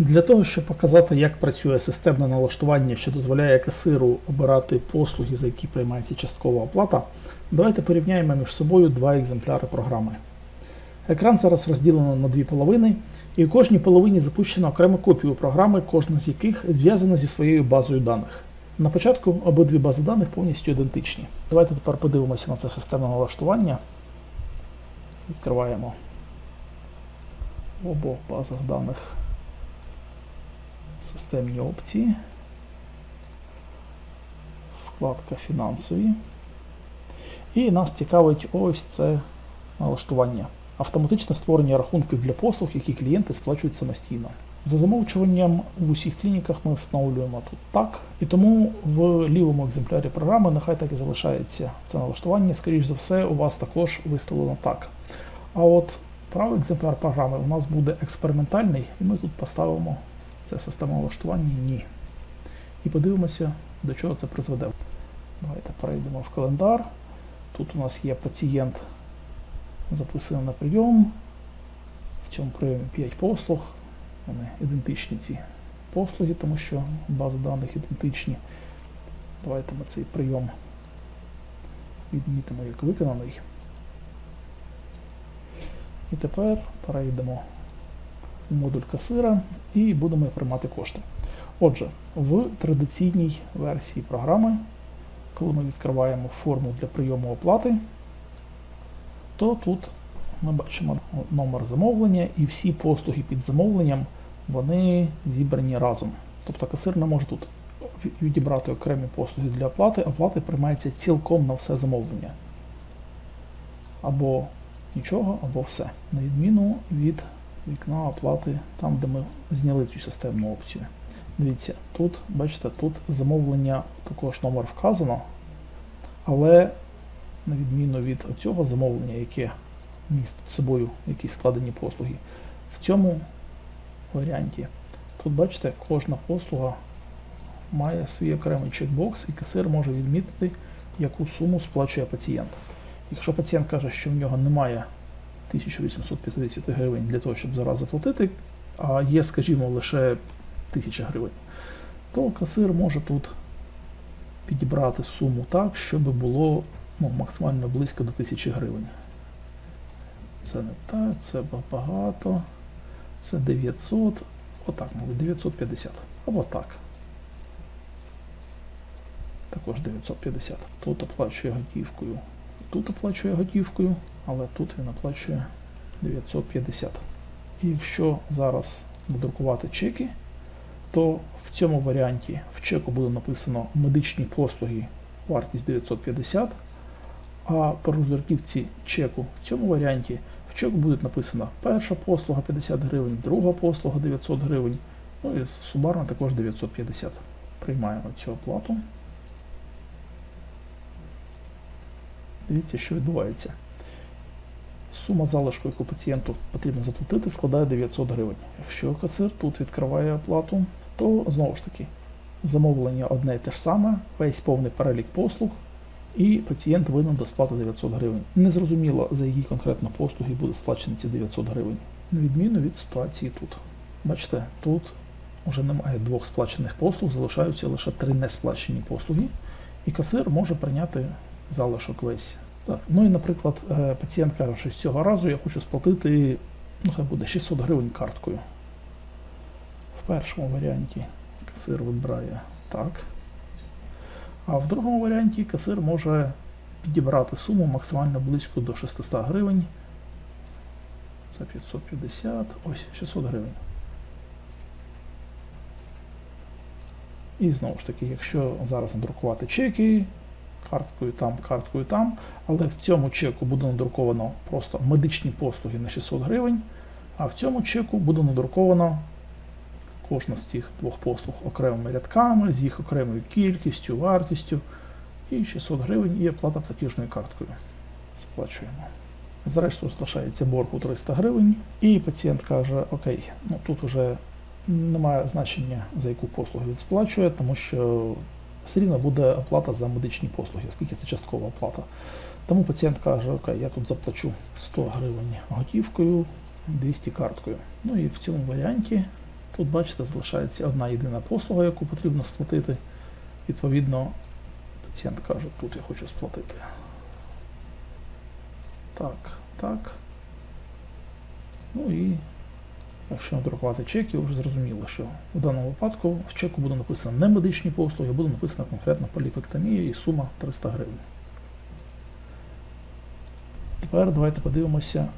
Для того, щоб показати, як працює системне налаштування, що дозволяє касиру обирати послуги, за які приймається часткова оплата, давайте порівняємо між собою два екземпляри програми. Екран зараз розділено на дві половини, і у кожній половині запущено окрему копію програми, кожна з яких зв'язана зі своєю базою даних. На початку обидві бази даних повністю ідентичні. Давайте тепер подивимося на це системне налаштування. Відкриваємо в обох базах даних системні опції, вкладка фінансові. І нас цікавить ось це налаштування. Автоматичне створення рахунків для послуг, які клієнти сплачують самостійно. За замовчуванням в усіх клініках ми встановлюємо тут так, і тому в лівому екземплярі програми нехай так і залишається це налаштування. Скоріше за все, у вас також виставлено так. А от правий екземпляр програми у нас буде експериментальний, і ми тут поставимо це система налаштування ні. І подивимося, до чого це призведе. Давайте перейдемо в календар. Тут у нас є пацієнт записаний на прийом. В цьому прийомі 5 послуг. Вони ідентичні ці послуги, тому що бази даних ідентичні. Давайте ми цей прийом відмітимо як виконаний. І тепер перейдемо модуль касира і будемо приймати кошти. Отже, в традиційній версії програми, коли ми відкриваємо форму для прийому оплати, то тут ми бачимо номер замовлення і всі послуги під замовленням вони зібрані разом. Тобто касир не може тут відібрати окремі послуги для оплати, оплата приймається цілком на все замовлення. Або нічого, або все. На відміну від вікна оплати там, де ми зняли цю системну опцію. Дивіться, тут, бачите, тут замовлення також номер вказано, але на відміну від цього замовлення, яке містить собою якісь складені послуги, в цьому варіанті, тут, бачите, кожна послуга має свій окремий чекбокс, і касир може відмітити, яку суму сплачує пацієнт. Якщо пацієнт каже, що в нього немає 1850 гривень для того, щоб зараз заплатити, а є, скажімо, лише 1000 гривень, то касир може тут підібрати суму так, щоб було ну, максимально близько до 1000 гривень. Це не так, це багато. Це 900. Отак, мабуть, 950. Або так. Також 950. Тут оплачує готівкою. Тут оплачує готівкою, але тут він оплачує 950. І якщо зараз надрукувати чеки, то в цьому варіанті в чеку буде написано медичні послуги, вартість 950, а по роздруківці чеку в цьому варіанті в чеку буде написано перша послуга 50 гривень, друга послуга 900 гривень, ну і сумарно також 950. Приймаємо цю оплату. Дивіться, що відбувається. Сума залишку, яку пацієнту потрібно заплатити, складає 900 гривень. Якщо касир тут відкриває оплату, то знову ж таки замовлення одне і те ж саме, весь повний перелік послуг, і пацієнт винен до сплати 900 гривень. Незрозуміло, за які конкретно послуги буде сплачені ці 900 гривень, на відміну від ситуації тут. Бачите, тут вже немає двох сплачених послуг, залишаються лише три несплачені послуги, і касир може прийняти залишок весь. Так. Ну і, наприклад, е, пацієнт каже, що цього разу я хочу сплатити, ну хай буде 600 гривень карткою. В першому варіанті касир вибирає так. А в другому варіанті касир може підібрати суму максимально близько до 600 гривень. Це 550, ось 600 гривень. І знову ж таки, якщо зараз надрукувати чеки, карткою там, карткою там, але в цьому чеку буде надруковано просто медичні послуги на 600 гривень, а в цьому чеку буде надруковано кожна з цих двох послуг окремими рядками, з їх окремою кількістю, вартістю, і 600 гривень і оплата платіжною карткою. Сплачуємо. Зрештою, залишається борг у 300 гривень, і пацієнт каже, окей, ну тут вже немає значення, за яку послугу він сплачує, тому що все рівно буде оплата за медичні послуги, оскільки це часткова оплата. Тому пацієнт каже, окей, я тут заплачу 100 гривень готівкою, 200 карткою. Ну і в цьому варіанті Тут, бачите, залишається одна єдина послуга, яку потрібно сплатити. Відповідно, пацієнт каже, тут я хочу сплатити. Так, так. Ну і якщо надрукувати чек, ви вже зрозуміли, що в даному випадку в чеку буде написано не медичні послуги, буде написано конкретно поліпектомія і сума 300 гривень. Тепер давайте подивимося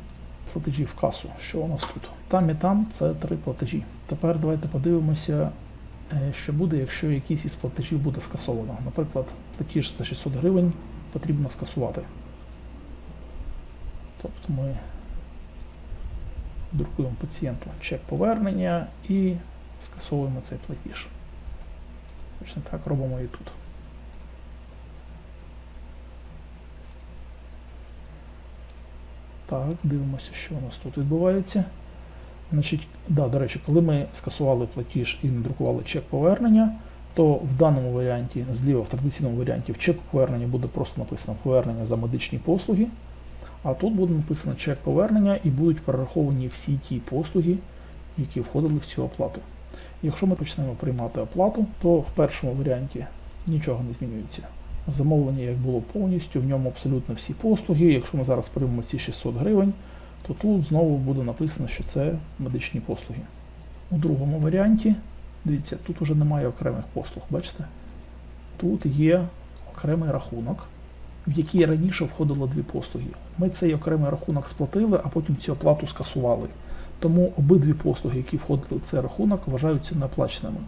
платежі в касу. Що у нас тут? Там і там це три платежі. Тепер давайте подивимося, е, що буде, якщо якийсь із платежів буде скасовано. Наприклад, платіж за 600 гривень потрібно скасувати. Тобто ми друкуємо пацієнту чек повернення і скасовуємо цей платіж. Точно так робимо і тут. Так, дивимося, що у нас тут відбувається. Значить, да, до речі, коли ми скасували платіж і надрукували чек повернення, то в даному варіанті, зліва в традиційному варіанті, в чеку повернення буде просто написано повернення за медичні послуги. А тут буде написано чек повернення і будуть перераховані всі ті послуги, які входили в цю оплату. Якщо ми почнемо приймати оплату, то в першому варіанті нічого не змінюється. Замовлення як було повністю, в ньому абсолютно всі послуги. Якщо ми зараз приймемо ці 600 гривень, то тут знову буде написано, що це медичні послуги. У другому варіанті, дивіться, тут вже немає окремих послуг, бачите? Тут є окремий рахунок, в який раніше входило дві послуги. Ми цей окремий рахунок сплатили, а потім цю оплату скасували. Тому обидві послуги, які входили в цей рахунок, вважаються неоплаченими.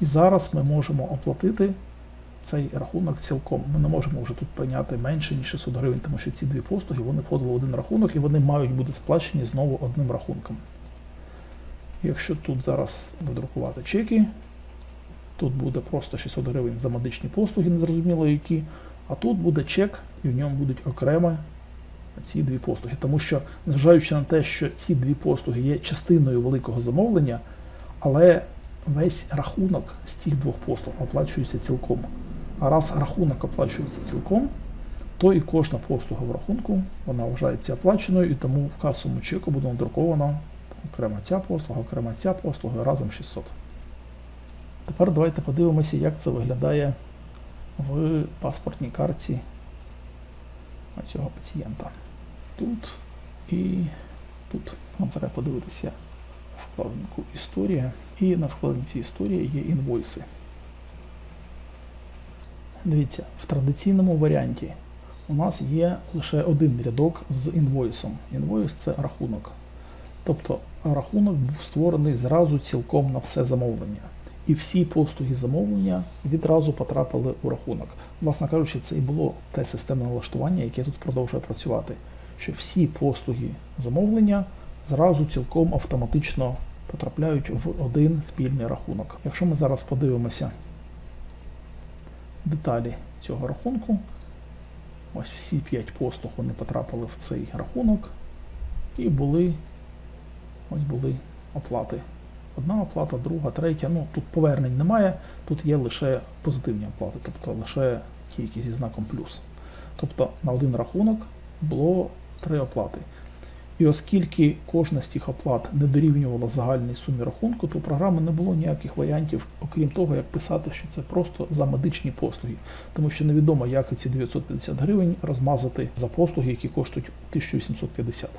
І зараз ми можемо оплатити цей рахунок цілком. Ми не можемо вже тут прийняти менше, ніж 600 гривень, тому що ці дві послуги вони входили в один рахунок і вони мають бути сплачені знову одним рахунком. Якщо тут зараз надрукувати чеки, тут буде просто 600 гривень за медичні послуги, незрозуміло які, а тут буде чек, і в ньому будуть окремо ці дві послуги. Тому що, незважаючи на те, що ці дві послуги є частиною великого замовлення, але весь рахунок з цих двох послуг оплачується цілком. А раз рахунок оплачується цілком, то і кожна послуга в рахунку вона вважається оплаченою, і тому в касовому чеку буде надруковано окрема ця послуга, окрема ця послуга разом 600. Тепер давайте подивимося, як це виглядає в паспортній карті цього пацієнта. Тут і тут нам треба подивитися вкладинку Історія. І на вкладинці Історія є інвойси. Дивіться, в традиційному варіанті у нас є лише один рядок з інвойсом. Інвойс це рахунок. Тобто рахунок був створений зразу цілком на все замовлення. І всі послуги замовлення відразу потрапили у рахунок. Власне кажучи, це і було те системне налаштування, яке тут продовжує працювати. Що всі послуги замовлення зразу цілком автоматично потрапляють в один спільний рахунок. Якщо ми зараз подивимося деталі цього рахунку, ось всі 5 послуг вони потрапили в цей рахунок і були ось були оплати. Одна оплата, друга, третя. Ну тут повернень немає, тут є лише позитивні оплати, тобто лише ті, які зі знаком плюс. Тобто на один рахунок було три оплати. І оскільки кожна з цих оплат не дорівнювала загальній сумі рахунку, то у програми не було ніяких варіантів, окрім того, як писати, що це просто за медичні послуги, тому що невідомо, як ці 950 гривень розмазати за послуги, які коштують 1850.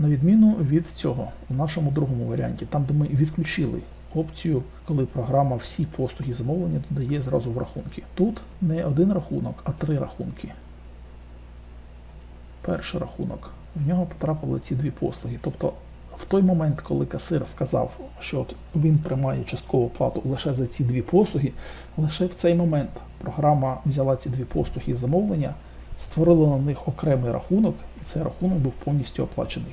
На відміну від цього, у нашому другому варіанті, там, де ми відключили опцію, коли програма всі послуги замовлення додає зразу в рахунки. Тут не один рахунок, а три рахунки. Перший рахунок. В нього потрапили ці дві послуги. Тобто, в той момент, коли касир вказав, що він приймає часткову плату лише за ці дві послуги, лише в цей момент програма взяла ці дві послуги замовлення, створила на них окремий рахунок, і цей рахунок був повністю оплачений.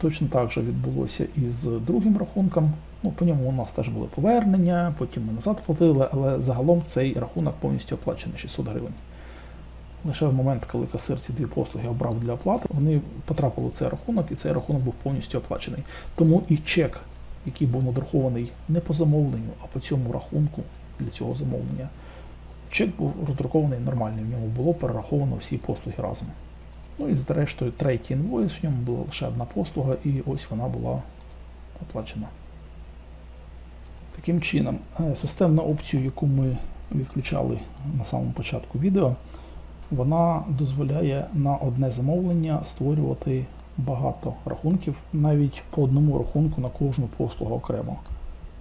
Точно так же відбулося і з другим рахунком. Ну, по ньому у нас теж були повернення, потім ми назад платили, але загалом цей рахунок повністю оплачений 600 гривень. Лише в момент, коли касир ці дві послуги обрав для оплати, вони потрапили в цей рахунок, і цей рахунок був повністю оплачений. Тому і чек, який був надрахований не по замовленню, а по цьому рахунку для цього замовлення, чек був роздрукований нормальний, в ньому було перераховано всі послуги разом. Ну і зрештою третій інвойс, в ньому була лише одна послуга, і ось вона була оплачена. Таким чином, е, системна опція, яку ми відключали на самому початку відео, вона дозволяє на одне замовлення створювати багато рахунків, навіть по одному рахунку на кожну послугу окремо.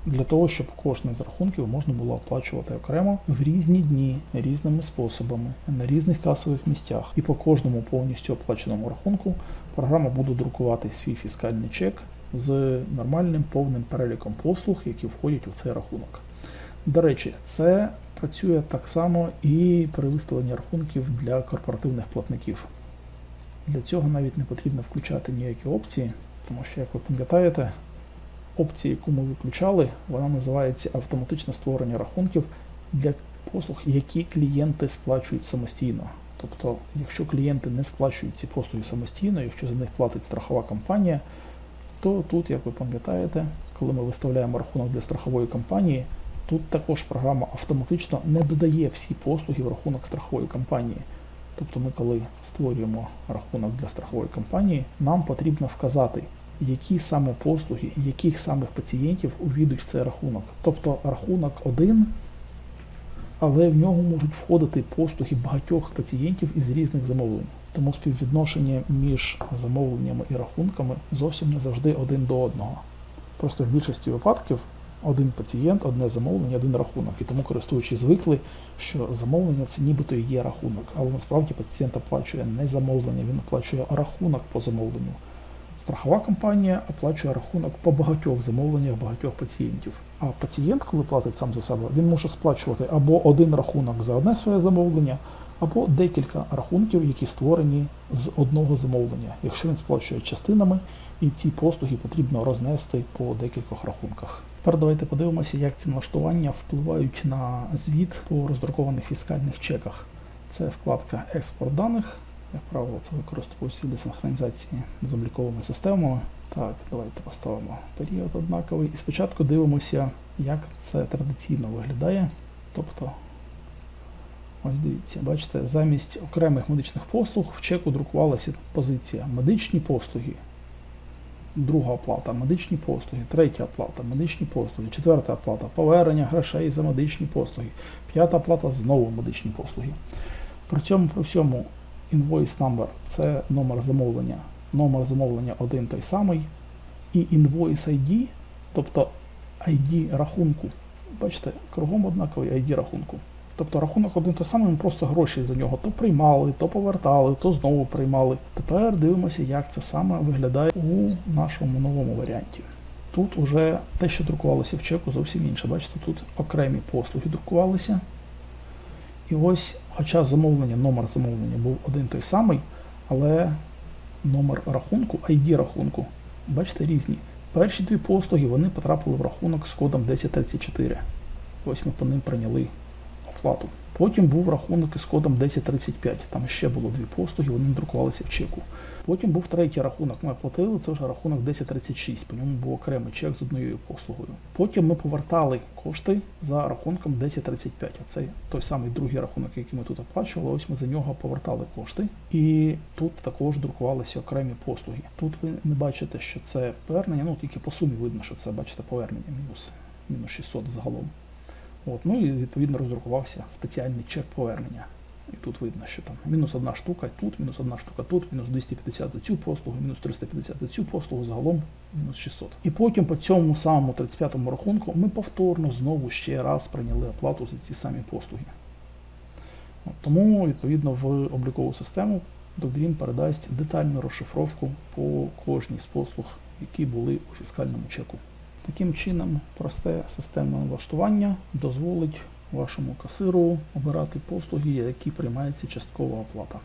Для того, щоб кожен з рахунків можна було оплачувати окремо в різні дні, різними способами, на різних касових місцях. І по кожному повністю оплаченому рахунку програма буде друкувати свій фіскальний чек з нормальним повним переліком послуг, які входять у цей рахунок. До речі, це працює так само і при виставленні рахунків для корпоративних платників. Для цього навіть не потрібно включати ніякі опції, тому що, як ви пам'ятаєте, опція, яку ми виключали, вона називається автоматичне створення рахунків для послуг, які клієнти сплачують самостійно. Тобто, якщо клієнти не сплачують ці послуги самостійно, якщо за них платить страхова компанія, то тут, як ви пам'ятаєте, коли ми виставляємо рахунок для страхової компанії, тут також програма автоматично не додає всі послуги в рахунок страхової компанії. Тобто ми, коли створюємо рахунок для страхової компанії, нам потрібно вказати, які саме послуги, яких самих пацієнтів увійдуть в цей рахунок. Тобто рахунок один, але в нього можуть входити послуги багатьох пацієнтів із різних замовлень. Тому співвідношення між замовленнями і рахунками зовсім не завжди один до одного. Просто в більшості випадків один пацієнт, одне замовлення, один рахунок. І тому користуючи звикли, що замовлення це нібито і є рахунок. Але насправді пацієнт оплачує не замовлення, він оплачує рахунок по замовленню. Страхова компанія оплачує рахунок по багатьох замовленнях багатьох пацієнтів. А пацієнт, коли платить сам за себе, він може сплачувати або один рахунок за одне своє замовлення, або декілька рахунків, які створені з одного замовлення, якщо він сплачує частинами, і ці послуги потрібно рознести по декількох рахунках. Тепер давайте подивимося, як ці налаштування впливають на звіт по роздрукованих фіскальних чеках. Це вкладка Експорт даних. Як правило, це використовується для синхронізації з обліковими системами. Так, давайте поставимо період однаковий. І спочатку дивимося, як це традиційно виглядає. Тобто, ось дивіться, бачите, замість окремих медичних послуг в чеку друкувалася позиція медичні послуги, друга оплата, медичні послуги, третя оплата, медичні послуги, четверта оплата, повернення грошей за медичні послуги, п'ята оплата знову медичні послуги. При цьому при всьому invoice number – це номер замовлення, номер замовлення один той самий, і invoice ID, тобто ID рахунку. Бачите, кругом однаковий ID рахунку. Тобто рахунок один той самий, ми просто гроші за нього то приймали, то повертали, то знову приймали. Тепер дивимося, як це саме виглядає у нашому новому варіанті. Тут уже те, що друкувалося в чеку, зовсім інше. Бачите, тут окремі послуги друкувалися. І ось, хоча замовлення, номер замовлення був один той самий, але номер рахунку, ID рахунку, бачите, різні. Перші дві послуги вони потрапили в рахунок з кодом 1034. Ось ми по ним прийняли оплату. Потім був рахунок із кодом 1035. Там ще було дві послуги, вони друкувалися в чеку. Потім був третій рахунок. Ми оплатили, це вже рахунок 1036. По ньому був окремий чек з однією послугою. Потім ми повертали кошти за рахунком 1035. Оце той самий другий рахунок, який ми тут оплачували. Ось ми за нього повертали кошти. І тут також друкувалися окремі послуги. Тут ви не бачите, що це повернення, ну тільки по сумі видно, що це бачите повернення мінус, мінус 600 загалом. От, ну і відповідно роздрукувався спеціальний чек повернення. І тут видно, що там мінус одна штука тут, мінус одна штука тут, мінус 250 за цю послугу, мінус 350 за цю послугу, загалом мінус 600. І потім по цьому самому 35-му рахунку ми повторно знову ще раз прийняли оплату за ці самі послуги. От, тому, відповідно, в облікову систему Doctrine передасть детальну розшифровку по кожній з послуг, які були у фіскальному чеку. Таким чином, просте системне налаштування дозволить вашому касиру обирати послуги, які приймається часткова оплата.